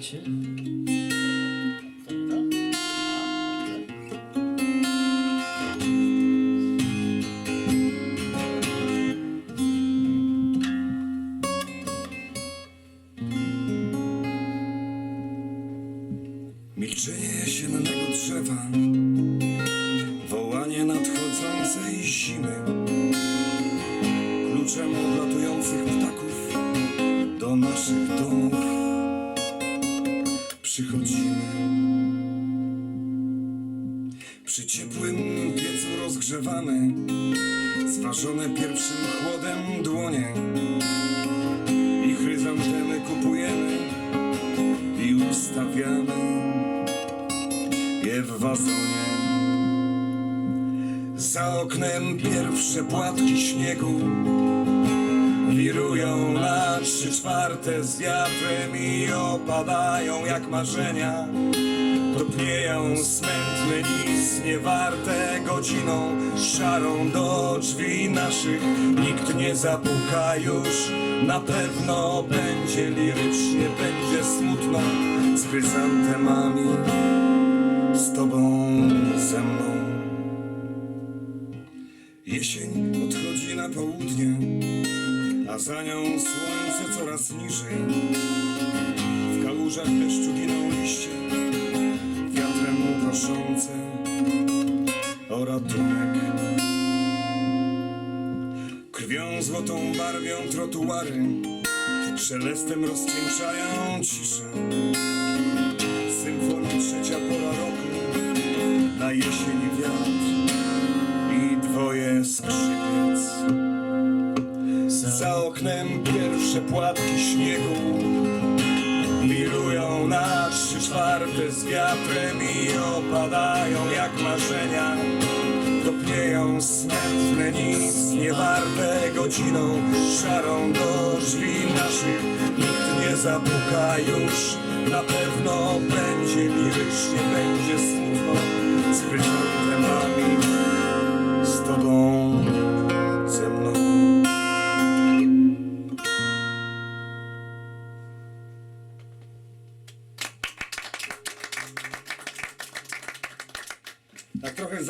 Milczenie jesiennego drzewa, wołanie nadchodzącej zimy, kluczem odlatujących ptaków do naszych domów przychodzimy. Przy ciepłym piecu rozgrzewamy, zważone pierwszym chłodem dłonie i chryzantemy kupujemy i ustawiamy je w wazonie. Za oknem pierwsze płatki śniegu wirują na trzy czwarte z wiatrem i opadają jak marzenia. Topnieją smętne nic niewarte godziną szarą do drzwi naszych. Nikt nie zapuka już, na pewno będzie lirycznie, będzie smutno z chryzantemami z tobą, ze mną. Jesień odchodzi na południe, a za nią słońce coraz niżej. W kałużach deszczu giną liście, wiatrem proszące o ratunek. Krwią złotą barwią trotuary, szelestem rozcieńczają ciszę symfonii trzecia pora roku na jesieni za oknem pierwsze płatki śniegu wirują na trzy czwarte z wiatrem i opadają jak marzenia. Topnieją smętne nic niewarte godziną szarą do drzwi naszych. Nikt nie zapuka już na tak trochę za